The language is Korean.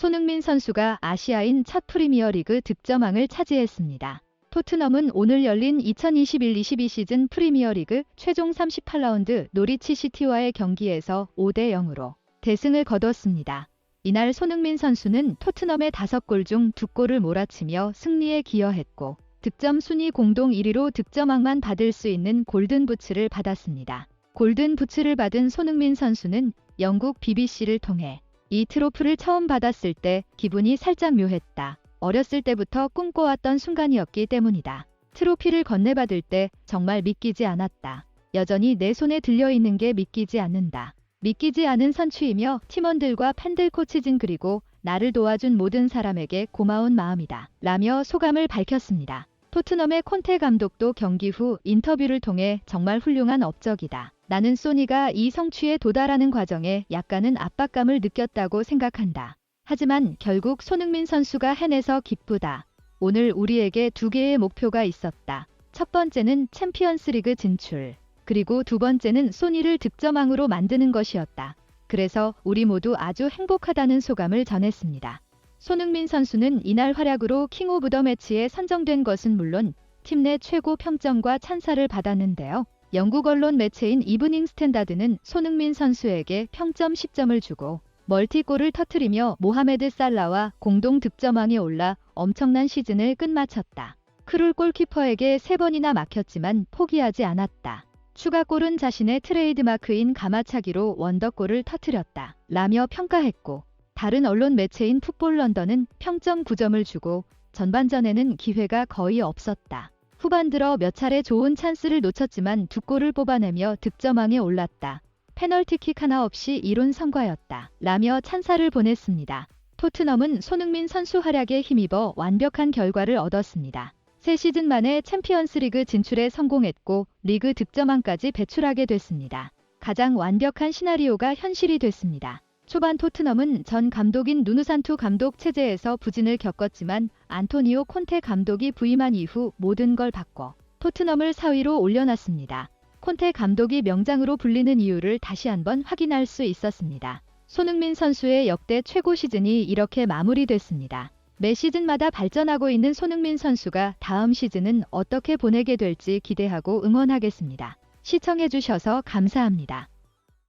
손흥민 선수가 아시아인 첫 프리미어리그 득점왕을 차지했습니다. 토트넘은 오늘 열린 2021-22 시즌 프리미어리그 최종 38라운드 노리치 시티와의 경기에서 5대 0으로 대승을 거뒀습니다. 이날 손흥민 선수는 토트넘의 5골 중 2골을 몰아치며 승리에 기여했고 득점 순위 공동 1위로 득점왕만 받을 수 있는 골든 부츠를 받았습니다. 골든 부츠를 받은 손흥민 선수는 영국 BBC를 통해 이 트로프를 처음 받았을 때 기분이 살짝 묘했다. 어렸을 때부터 꿈꿔왔던 순간이었기 때문이다. 트로피를 건네받을 때 정말 믿기지 않았다. 여전히 내 손에 들려있는 게 믿기지 않는다. 믿기지 않은 선취이며 팀원들과 팬들 코치진 그리고 나를 도와준 모든 사람에게 고마운 마음이다. 라며 소감을 밝혔습니다. 토트넘의 콘테 감독도 경기 후 인터뷰를 통해 정말 훌륭한 업적이다. 나는 소니가 이 성취에 도달하는 과정에 약간은 압박감을 느꼈다고 생각한다. 하지만 결국 손흥민 선수가 해내서 기쁘다. 오늘 우리에게 두 개의 목표가 있었다. 첫 번째는 챔피언스 리그 진출. 그리고 두 번째는 소니를 득점왕으로 만드는 것이었다. 그래서 우리 모두 아주 행복하다는 소감을 전했습니다. 손흥민 선수는 이날 활약으로 킹 오브 더 매치에 선정된 것은 물론 팀 내 최고 평점과 찬사를 받았는데요. 영국 언론 매체인 이브닝 스탠다드는 손흥민 선수에게 평점 10점을 주고 멀티골을 터트리며 모하메드 살라와 공동 득점왕에 올라 엄청난 시즌을 끝마쳤다. 크룰 골키퍼에게 3번이나 막혔지만 포기하지 않았다. 추가골은 자신의 트레이드마크인 가마차기로 원더골을 터트렸다. 라며 평가했고 다른 언론 매체인 풋볼 런던은 평점 9점을 주고 전반전에는 기회가 거의 없었다. 후반 들어 몇 차례 좋은 찬스를 놓쳤지만 두 골을 뽑아내며 득점왕에 올랐다. 페널티킥 하나 없이 이룬 성과였다. 라며 찬사를 보냈습니다. 토트넘은 손흥민 선수 활약에 힘입어 완벽한 결과를 얻었습니다. 새 시즌 만에 챔피언스리그 진출에 성공했고 리그 득점왕까지 배출하게 됐습니다. 가장 완벽한 시나리오가 현실이 됐습니다. 초반 토트넘은 전 감독인 누누산투 감독 체제에서 부진을 겪었지만 안토니오 콘테 감독이 부임한 이후 모든 걸 바꿔 토트넘을 4위로 올려놨습니다. 콘테 감독이 명장으로 불리는 이유를 다시 한번 확인할 수 있었습니다. 손흥민 선수의 역대 최고 시즌이 이렇게 마무리됐습니다. 매 시즌마다 발전하고 있는 손흥민 선수가 다음 시즌은 어떻게 보내게 될지 기대하고 응원하겠습니다. 시청해주셔서 감사합니다.